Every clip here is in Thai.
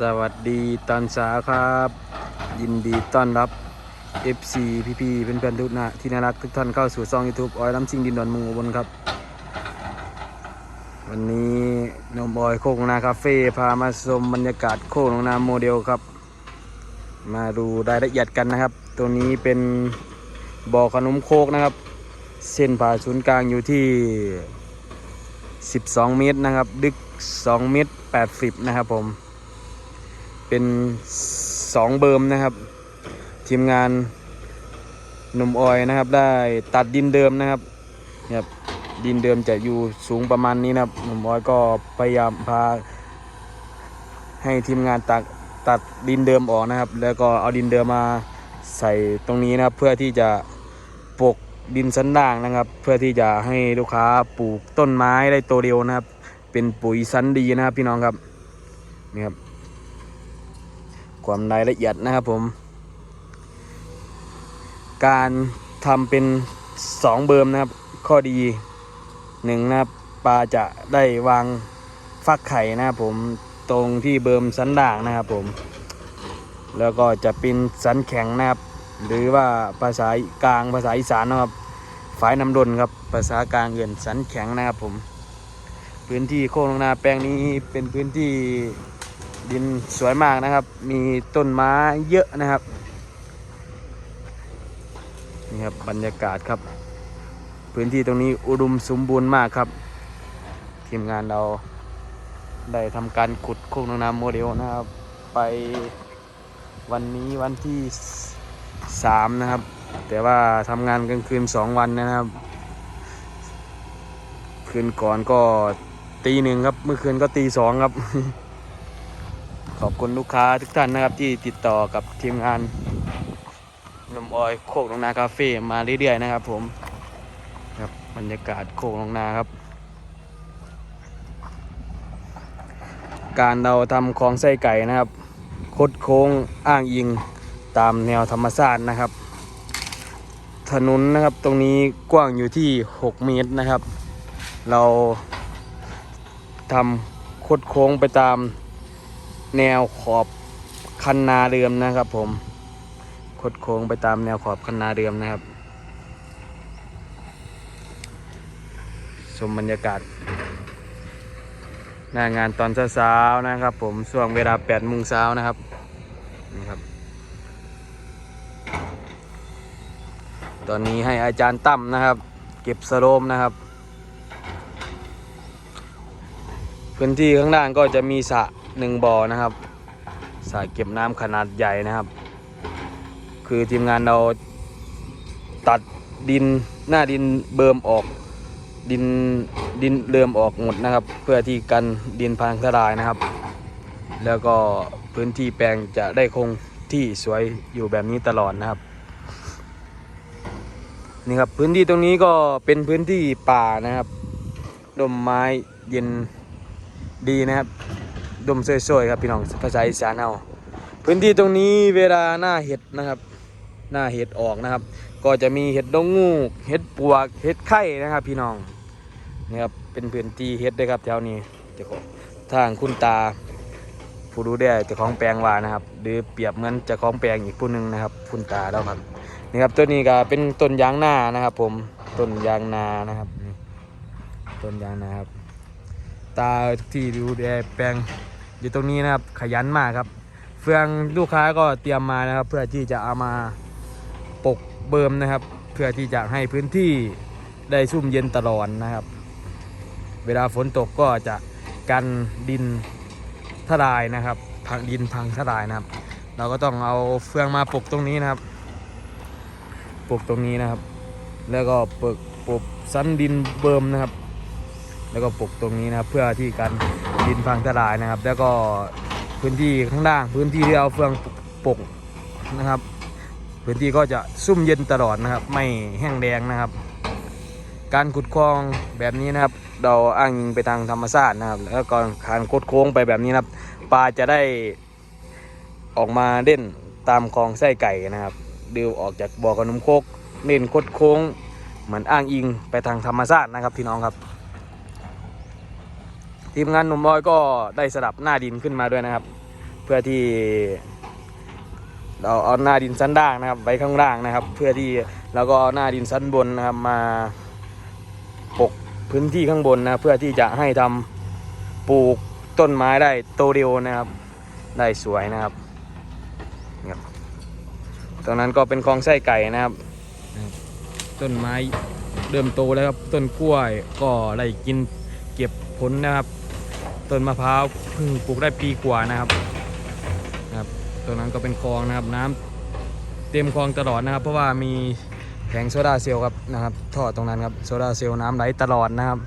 สวัสดีตอนเช้าครับ ยินดีต้อนรับ FC พี่ๆเพื่อนๆทุกนะที่น่ารักทุกท่านเข้าสู่ซอง YouTube ออยล้ำซิงดินดอนมุงอุบลครับ วันนี้นมบอยโคกนาคาเฟ่พามาชมบรรยากาศโคกนาโมเดลครับ มาดูรายละเอียดกันนะครับ ตัวนี้เป็นบ่อขนมโคกนะครับ เส้นผ่าศูนย์กลางอยู่ที่ 12 เมตรนะครับ ดึก 2 เมตร 80 นะครับผม เป็น2เบิร์มนะครับ ทีมงานหนุ่มออยนะครับ ได้ตัดดินเดิมนะครับเนี่ยครับดินเดิมจะอยู่สูงประมาณนี้นะครับหนุ่มออยก็พยายามพา ให้ทีมงานตัดตัดดินเดิมออกนะครับ แล้วก็เอาดินเดิมมาใส่ตรงนี้นะครับ เพื่อที่จะปกดินสันด่างนะครับ เพื่อที่จะให้ลูกค้าปลูกต้นไม้ได้โตเร็วนะครับ เป็นปุ๋ยสันดีนะครับพี่น้องครับนี่ครับ ความรายละเอียดนะครับผม การทำเป็นสองเบิร์มนะครับ ข้อดีหนึ่งนะครับปลาจะได้วางฟักไข่นะครับผมตรงที่เบิร์มสันด่างนะครับผม แล้วก็จะเป็นสันแข็งนะครับ หรือว่าภาษากลางภาษาอีสานนะครับฝายน้ำดนครับภาษากลางเงินสันแข็งนะครับผม พื้นที่โค้งลงนาแปลงนี้เป็นพื้นที่ ดินสวยมากนะครับ มีต้นไม้เยอะนะครับ นี่ครับบรรยากาศครับ พื้นที่ตรงนี้อุดมสมบูรณ์มากครับ ทีมงานเราได้ทำการขุดโค้งลงนาโมเดลนะครับ ไปวันนี้วันที่สามนะครับ แต่ว่าทำงานกลางคืนสองวันนะครับ คืนก่อนก็ตีหนึ่งครับ เมื่อคืนก็ตีสองครับ ขอบคุณลูกค้าทุกท่านนะครับที่ติดต่อกับทีมงานนมออยโคกลงนาคาเฟ่มาเรื่อยๆนะครับ ผมครับบรรยากาศโคกลงนาครับ การเราทำคลองไส้ไก่นะครับ คดโค้งอ้างอิงตามแนวธรรมชาตินะครับ ถนนนะครับตรงนี้กว้างอยู่ที่ 6 เมตรนะครับ เราทำคดโค้งไปตาม แนวขอบคันนาเดิมนะครับ ผมคดโค้งไปตามแนวขอบคันนาเดิมนะครับชมบรรยากาศหน้างานตอนเช้าๆนะครับ ผมช่วงเวลา8โมงเช้านะครับนี่ครับ ตอนนี้ให้อาจารย์ตั้มนะครับ เก็บสโลมนะครับ พื้นที่ข้างล่างก็จะมีสระ หนึ่งบ่อนะครับสระเก็บน้ำขนาดใหญ่นะครับ คือทีมงานเราตัดดินหน้าดินเบิ่มออกดินดินเริ่มออกหมดนะครับ เพื่อที่กันดินพังทลายนะครับ แล้วก็พื้นที่แปลงจะได้คงที่สวยอยู่แบบนี้ตลอดนะครับนี่ครับพื้นที่ตรงนี้ก็เป็นพื้นที่ป่านะครับดมไม้เย็นดีนะครับ ดมสวยๆครับพี่น้องภาษาอีสานเอาพื้นที่ตรงนี้เวลาหน้าเห็ดนะครับ หน้าเห็ดออกนะครับ ก็จะมีเห็ดดงงูเห็ดปวกเห็ดไข่นะครับ พี่น้องนี่ครับเป็นพื้นที่เห็ดเลยครับแถวนี้เจะของทางคุณตา ผู้ดูแลเจ้าของแปลงว่านะครับ หรือเปรียบเหมือนเจ้าของแปลงอีกผู้หนึ่งนะครับ คุณตาแล้วครับนี่ครับต้นนี้ก็เป็นต้นยางนานะครับ ผมต้นยางนานะครับนี่ต้นยางนาครับตาที่ดูแลแปลง อยู่ตรงนี้นะครับขยันมากครับ เฟืองลูกค้าก็เตรียมมานะครับ เพื่อที่จะเอามาปกเบิมนะครับ เพื่อที่จะให้พื้นที่ได้ชุ่มเย็นตลอดนะครับ เวลาฝนตกก็จะกันดินทลายนะครับ พังดินพังทลายนะครับ เราก็ต้องเอาเฟืองมาปลูกตรงนี้นะครับปลูกตรงนี้นะครับ แล้วก็ปลูกปลูกซันดินเบิมนะครับ แล้วก็ปลูกตรงนี้นะครับเพื่อที่กัน ดินพังทลายนะครับ แล้วก็พื้นที่ข้างล่าง พื้นที่ที่เอาเฟืองปกนะครับ พื้นที่ก็จะซุ่มเย็นตลอดนะครับ ไม่แห้งแดงนะครับ การขุดคลองแบบนี้นะครับ เราอ้างอิงไปทางธรรมชาตินะครับ แล้วก็การคดโค้งไปแบบนี้นะครับปลาจะได้ออกมาเล่นตามคลองไส้ไก่นะครับดิวออกจากบ่อขนมโคกเล่นคดโค้งเหมือนอ้างอิงไปทางธรรมชาตินะครับพี่น้องครับ ทีมงานหนุ่มบอยก็ได้สลับหน้าดินขึ้นมาด้วยนะครับ เพื่อที่ เราเอาหน้าดินสันด่างนะครับ ไว้ข้างล่างนะครับ เพื่อที่เราก็เอาหน้าดินสันบนนะครับมาปกพื้นที่ข้างบนนะเพื่อที่จะให้ทำปลูกต้นไม้ได้โตเร็วนะครับ ได้สวยนะครับตรงนั้นก็เป็นคลองไส้ไก่นะครับนะครับต้นไม้เริ่มโตแล้วครับต้นกล้วยก็ได้กินเก็บผลนะครับ ต้นมะพร้าวเพิ่งปลูกได้ปีกว่านะครับนะครับตรงนั้นก็เป็นคลองนะครับน้ำเต็มคลองตลอดนะครับ เพราะว่ามีแผงโซดาเซลล์ครับนะครับท่อตรงนั้นครับโซดาเซลล์น้ำไหลตลอดนะครับ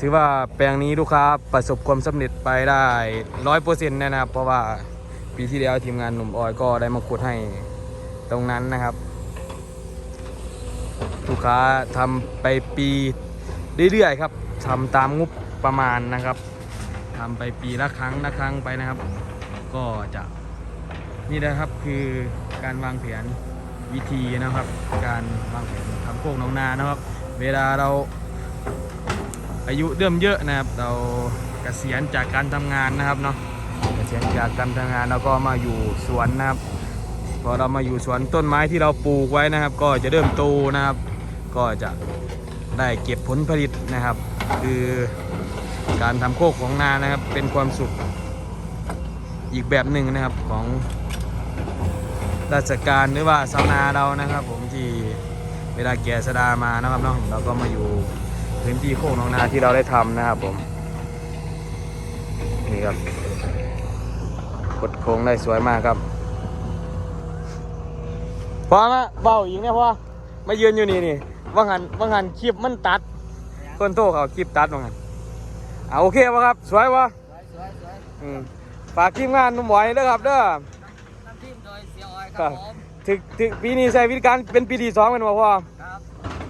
ถือว่าแปลงนี้ลูกค้าประสบความสำเร็จไปได้ร้อยเปอร์เซ็นต์นะครับ เพราะว่าปีที่แล้วทีมงานหนุ่มออยก็ได้มาขุดให้ตรงนั้นนะครับ ลูกค้าทำไปปีเรื่อยๆครับ ทำตามงบประมาณนะครับทำไปปีละครั้งละครั้งไปนะครับ ก็จะนี่นะครับคือการวางแผนวิธีนะครับ การวางแผนทำโคกน้องนานะครับ เวลาเราอายุเริ่มเยอะนะครับ เราเกษียณจากการทำงานนะครับเนาะเกษียณจากการทำงานแล้วก็มาอยู่สวนนะครับ พอเรามาอยู่สวนต้นไม้ที่เราปลูกไว้นะครับ ก็จะเริ่มโตนะครับ ก็จะได้เก็บผลผลิตนะครับ คือการทำโคกของนานะครับเป็นความสุขอีกแบบหนึ่งนะครับของราชการหรือว่าชาวนาเรานะครับ ผมที่เวลาแก่สดามานะครับเนาะเราก็มาอยู่พื้นที่โคกของนาที่เราได้ทำนะครับผมนี่ครับกดโค้งได้สวยมากครับพอมาเบาอีกเนี่ยพอมายืนอยู่นี่นี่ว่างหันว่างหันคลิปมันตัด คนโตเขาคลิปตัดว่างั้นเอาโอเควะครับ สวยวะสวยสวยสวยอืมฝากทีมงานหนุ่มหอยด้วยครับเด้อนำทีมโดยเสียออยคครัรับบผมถึกถึกปีนี้ใช้วิธีการเป็นปีที่สองเป็นบ่พ่อครับ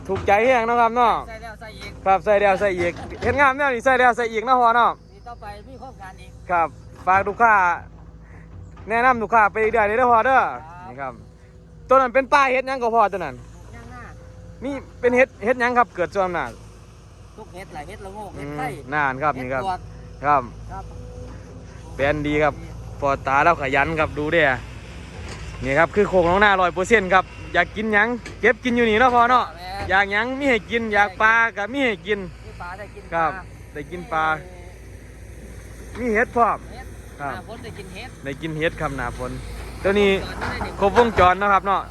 ถูกใจแห้งเนาะครับเนาะใส่แล้วใส่อีกครับใส่แล้วใส่อีกเห็นงามแนวนี้ใส่แล้วใส่อีกเนาะพ่อเนาะมีต่อไปมีโครงการอีกครับฝากลูกค้าแนะนำลูกค้าไปเรื่อยๆเด้อพ่อเด้อครับนี่ครับตัวนั้นเป็นป้ายเฮ็ดหยังก็พ่อตัวนั้นย่างหน้ามีเป็นเฮ็ดเฮ็ดหยังครับเกิดส่วนนั้น ทุกเห็ดหลายเห็ดละโงกอืเห็ดมไข่นานครับนี่ครับเห็ดปวกครับครับเป็นดีครับพอตาเราขยันครับดูเด้อนี่ครับคือโคกน้องหน้าร้อยเปอร์เซ็นต์ครับอยากกินหยังเก็บกินอยู่นี่เนาะพ่อเนาะแม่อยากหยังมีให้กินอยากปลากับมีให้กินมีปลาได้กินครับปลาได้กินปลามีเห็ดพร้อมเห็ดครับหน้าฝนได้กินเห็ดได้กินเห็ดครับหน้าฝนตัวนี้ตอนนี้ได้ครบวงจรเนาะครับเนาะ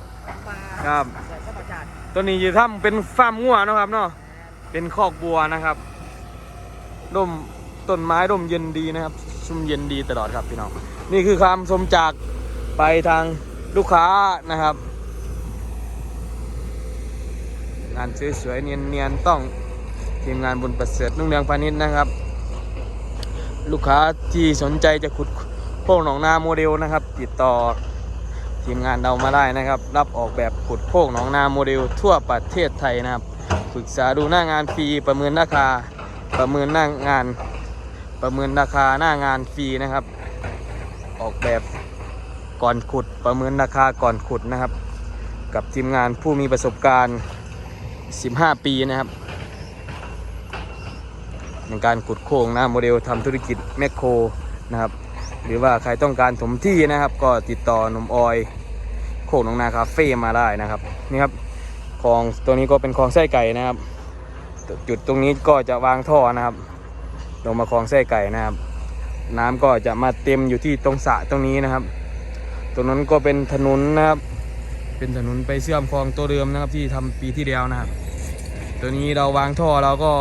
ปลาครับใส่ธรรมชาติตัวนี้อยู่ทำเป็นฟาร์มงัวเนาะครับเนาะ เป็นคอกบัวนะครับร่มต้นไม้ร่มเย็นดีนะครับชุ่มเย็นดีตลอดครับพี่น้อง นี่คือคำชมจากไปทางลูกค้านะครับ งานสวยๆเนียนๆต้องทีมงานบุญประเสริฐนุ่งเรืองพาณิชย์นะครับ ลูกค้าที่สนใจจะขุดโค้งหนองนาโมเดลนะครับ ติดต่อทีมงานเรามาได้นะครับ รับออกแบบขุดโค้งหนองนาโมเดลทั่วประเทศไทยนะครับ ปรึกษาดูหน้างานฟรีประเมินราคา ประเมินหน้างาน ประเมินราคาหน้างานฟรีนะครับ ออกแบบก่อนขุดประเมินราคาก่อนขุดนะครับ กับทีมงานผู้มีประสบการณ์ 15 ปีนะครับในการขุดโค้งนะโมเดลทำธุรกิจแมคโครนะครับ หรือว่าใครต้องการถมที่นะครับ ก็ติดต่อหนุ่มออย โค้งหนองนาคาเฟ่มาได้นะครับนี่ครับ คลองตัวนี้ก็เป็นคลองไส้ไก่นะครับ จุดตรงนี้ก็จะวางท่อนะครับ ลงมาคลองไส้ไก่นะครับ น้ำก็จะมาเต็มอยู่ที่ตรงสระตรงนี้นะครับ ตรงนั้นก็เป็นถนนนะครับ เป็นถนนไปเชื่อมคลองตัวเดิมนะครับ ที่ทำปีที่แล้วนะครับ ตัวนี้เราวางท่อเราก็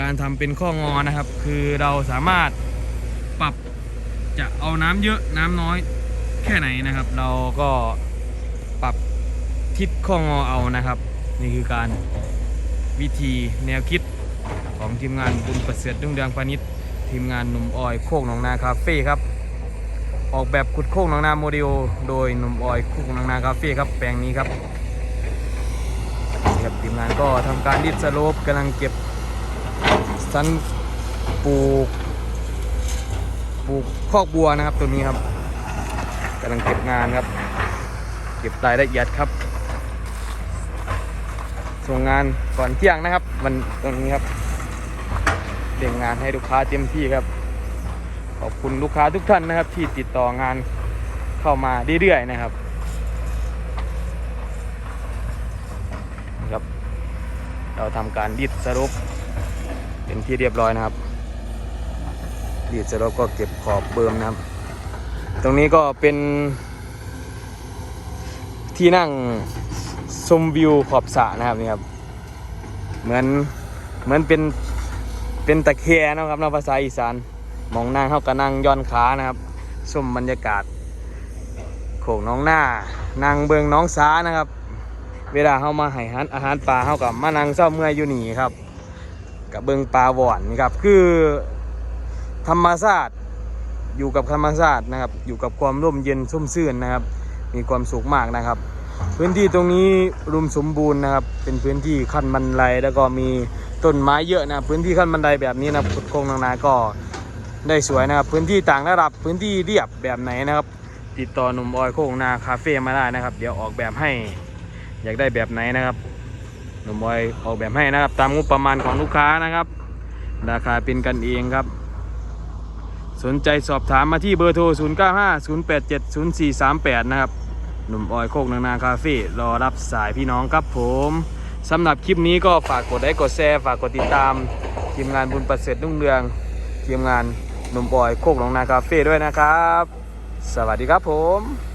การทำเป็นข้องอนะครับ คือเราสามารถปรับจะเอาน้ำเยอะน้ำน้อยแค่ไหนนะครับ เราก็ ทิศข้องอเอานะครับ นี่คือการวิธีแนวคิดของทีมงานบุญประเสริฐรุ่งเรืองพาณิชย์ทีมงานหนุ่มออยโคกหนองนาคาเฟ่ครับ ออกแบบขุดโค้งหนองนาโมเดลโดยหนุ่มออยโคกหนองนาคาเฟ่ครับแปลงนี้ครับครับทีมงานก็ทำการดิดสโลปกำลังเก็บสันปลูกปลูกคอกบัวนะครับตัวนี้ครับกำลังเก็บงานครับ เก็บรายละเอียดครับ ส่งงานก่อนเที่ยงนะครับวันตรงนี้ครับเร่งงานให้ลูกค้าเต็มที่ครับ ขอบคุณลูกค้าทุกท่านนะครับ ที่ติดต่องานเข้ามาเรื่อยๆนะครับครับ เราทำการดิดสรุปเป็นที่เรียบร้อยนะครับดิดสรุปก็เก็บขอบเบิ่มนะครับ ตรงนี้ก็เป็นที่นั่ง ชมวิวขอบสระนะครับนี่ครับ เหมือนเหมือนเป็นเป็นตะแคงนะครับเนะภาษาอีสานมองนั่งเขาก็นั่งย่อนขานะครับชมบรรยากาศโขงน้องหน้านั่งเบืองน้องซ้านะครับ เวลาเขามาให้อาหารอาหารปลาเขากับมานั่งเศร้าเมื่อยอยู่นี่ครับ กับเบืองปลาหวานครับคือธรรมชาติอยู่กับธรรมชาตินะครับ อยู่กับความร่มเย็นชุ่มชื่นนะครับ มีความสุขมากนะครับ พื้นที่ตรงนี้รุมสมบูรณ์นะครับ เป็นพื้นที่ขั้นบันไดแล้วก็มีต้นไม้เยอะนะพื้นที่ขั้นบันไดแบบนี้นะขุดโคงนางนาก็ได้สวยนะครับ พื้นที่ต่างระดับพื้นที่เรียบแบบไหนนะครับ ติดต่อหนุ่มออยโคงนาคาเฟ่มาได้นะครับ เดี๋ยวออกแบบให้อยากได้แบบไหนนะครับ หนุ่มออยออกแบบให้นะครับ ตามงบประมาณของลูกค้านะครับ ราคาเป็นกันเองครับ สนใจสอบถามมาที่เบอร์โทร 0950870438 นะครับ หนุ่มออยโคกนางนาคาเฟ่รอรับสายพี่น้องครับผมสำหรับคลิปนี้ก็ฝากกดไลค์กดแชร์ฝากกดติดตามทีมงานบุญประเสริฐนุ่งเรืองทีมงานหนุ่มออยโคกนางนาคาเฟ่ด้วยนะครับ สวัสดีครับผม